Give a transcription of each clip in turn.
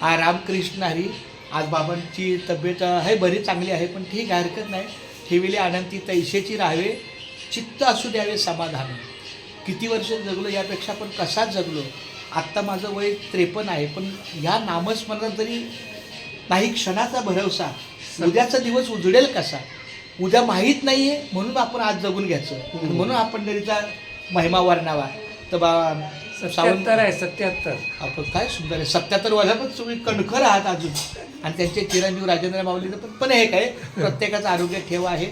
हा रामकृष्ण हरी. आज बाबांची तब्येत आहे बरी चांगली आहे पण ठीक आहे हरकत नाही. ठेविले आनंदी तैशेची राहावे चित्त असू द्यावे समाधान. किती वर्ष जगलो यापेक्षा पण कसा जगलो? आत्ता माझं वय त्रेपन्न आहे पण ह्या नामस्मरणात जरी नाही क्षणाचा भरवसा उद्याचा दिवस उजडेल कसा? उद्या माहीत नाही आहे म्हणून आपण आज जगून घ्यायचं. आणि म्हणून हा पंढरीचा महिमा वर्णावा. तर बा सावंत सत्याहत्तर आहे सत्याहत्तर. आपण काय सुंदर आहे. सत्याहत्तर वर्षा पण तुम्ही कणखर आहात अजून. आणि त्यांचे चिरंजीव राजेंद्र माऊलीचं पण पण हे काय प्रत्येकाचं आरोग्य ठेवा आहे.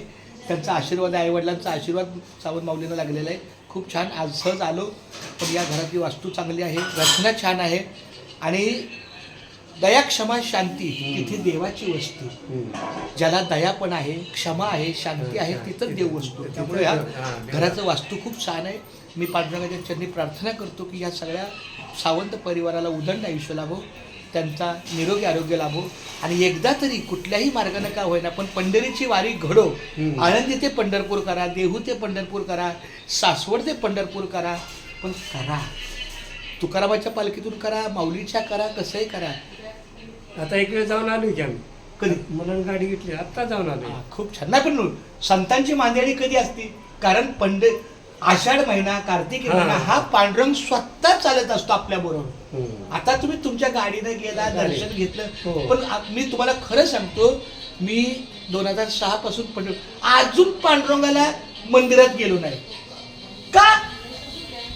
त्यांचा आशीर्वाद आहे. आईवडिलांचा आशीर्वाद सावंत माऊलीनं लागलेला आहे. खूप छान. आज सहज आलो. पण या घरातली वास्तू चांगली आहे. रचना छान आहे. आणि दया क्षमा शांती तिथे देवाची वस्तू. ज्याला दया पण आहे क्षमा आहे शांती आहे तिथं देव वस्तू त्यामुळे या घराचं वास्तू खूप छान आहे. मी पांडुरंगाच्या चरणी प्रार्थना करतो की या सगळ्या सावंत परिवाराला उदंड आयुष्य लाभो त्यांचा निरोगी आरोग्य लाभो. आणि एकदा तरी कुठल्याही मार्गाने का होईना पण पंढरीची वारी घडो. आळंदी ते पंढरपूर करा देहू ते पंढरपूर करा सासवड ते पंढरपूर करा. पण करा. तुकारामाच्या पालखीतून करा माऊलीच्या करा कसंही करा. आता एक वेळ जाऊन आलो की आम्ही. कधी? म्हणून गाडी घेतली आत्ता जाऊन आलो हा, खूप छान. नाही पण संतांची मांदियाळी कधी असती? कारण पंडित आषाढ महिना कार्तिकी हा. महिना हा पांडुरंग स्वतः चालत असतो आपल्या बरोबर. आता तुम्ही तुमच्या गाडीने गेला गाडी. दर्शन घेतलं हो. पण आ- मी तुम्हाला खरं सांगतो मी दोन हजार सहा पासून पंढर अजून पांडुरंगाला मंदिरात गेलो नाही. का?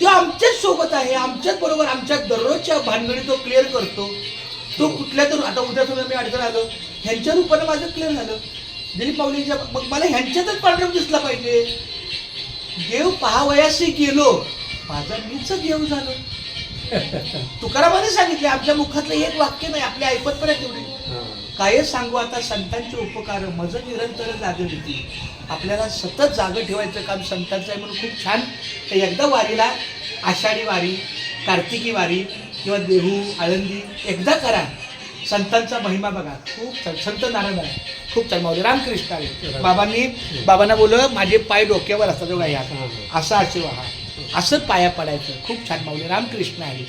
तो आमच्याच सोबत आहे आमच्याच बरोबर आमच्या दररोजच्या भानगडी तो क्लिअर करतो. तो कुठल्या तर आता उद्या समजा मी अडचण आलो ह्यांच्या रूपाने माझं क्लिअर झालं. दिलीप माऊलींच्या मग मला ह्यांच्यातच पांडुरंग दिसला पाहिजे. देव पहावयाशी गेलो माझा मीच देव झालो. तुकारामाने सांगितले आमच्या मुखातलं एक वाक्य नाही आपल्या ऐपत पण आहे तेवढी काय सांगू आता संतांचे उपकार मज निरंतर जागे होती. आपल्याला सतत जागं ठेवायचं काम संतांचं आहे म्हणून खूप छान. तर एकदा वारीला आषाढी वारी कार्तिकी वारी किंवा देहू आळंदी एकदा करा. संतांचा महिमा बघा. खूप छान. संत नारायण आहे. खूप छान. माऊली रामकृष्ण आहे. बाबांनी बाबांना बोललं माझे पाय डोक्यावर असतात बघा या. असं असे हा. असं पाया पडायचं. खूप छान. माऊली रामकृष्ण आहे.